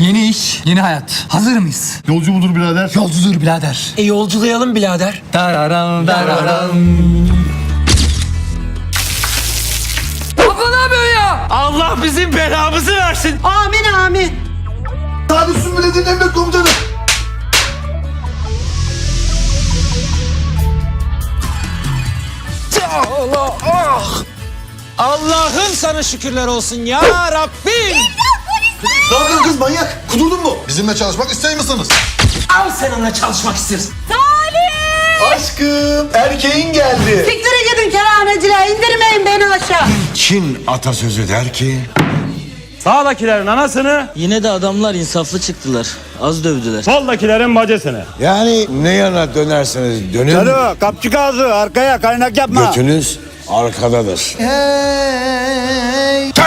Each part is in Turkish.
Yeni iş, yeni hayat. Hazır mıyız? Yolcu mudur birader? Yolcudur birader. E yolculayalım birader. Dararam dararam. Abla ne yapıyorsun ya? Allah bizim belamızı versin. Amin amin. Sadi Sümbüle'nin emret komutanım. Allah ah. Allah'ım sana şükürler olsun ya Rabbim. Ne yapıyorsun kız manyak? Kudurdun mu? Bizimle çalışmak ister misiniz? Al sen onunla çalışmak istersin. Aşkım erkeğin geldi. Siktirin gidin kerhaneciler indirmeyin beni aşağı. Çin atasözü der ki Sağdakilerin anasını, Yine de adamlar insaflı çıktılar. Az dövdüler. soldakilerin bacısını. yani ne yana dönerseniz dönün Alo, kapçık ağzı arkaya kaynak yapma. götünüz arkadadır. Kes!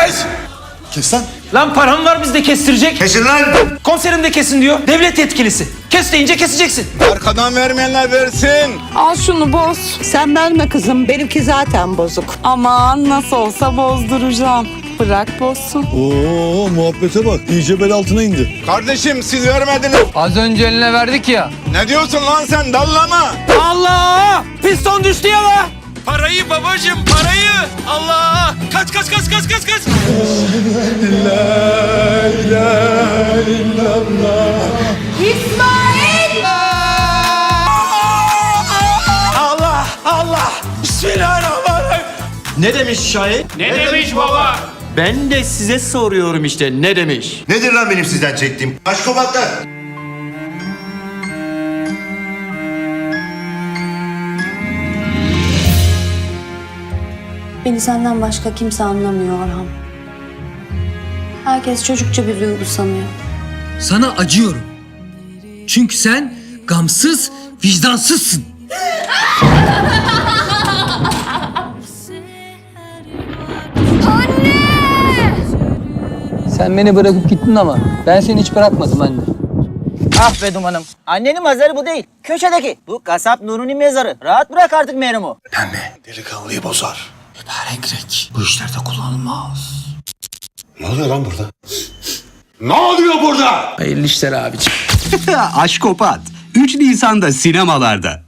Kes lan. Lan param var bizde kestirecek. Kesin lan. Komiserim de kesin diyor. Devlet yetkilisi. Kes deyince keseceksin. Arkadan vermeyenler versin. Al şunu boz. Sen verme kızım benimki zaten bozuk. Aman nasıl olsa bozduracağım. Bırak bozsun. Oo muhabbete bak. İyice bel altına indi. Kardeşim siz vermediniz. Az önce eline verdik ya. Ne diyorsun lan sen dallama. Allah! Piston düştü ya la! Parayı babacım parayı! Allah! Kaç kaç kaç kaç kaç kaç! İsmail! Allah! Allah! Bismillahirrahmanirrahim! Ne demiş şair? Ne demiş baba? Ben de size soruyorum işte ne demiş? Nedir lan benim sizden çektiğim? Aşkobatlar. Beni senden başka kimse anlamıyor Orhan. Herkes çocukça bir duygu sanıyor. Sana acıyorum. Çünkü sen gamsız, vicdansızsın. Sen beni bırakıp gittin ama ben seni hiç bırakmadım anne. Ah be dumanım. Annenin mezarı bu değil. Köşedeki. Bu kasap Nuri'nin mezarı. Rahat bırak artık merumu. Delikanlıyı bozar. Renk bu işlerde kullanılmaz. Ne oluyor lan burada? ne oluyor burada? Hayırlı işler abiciğim. Aşkopat. 3 Nisan'da sinemalarda.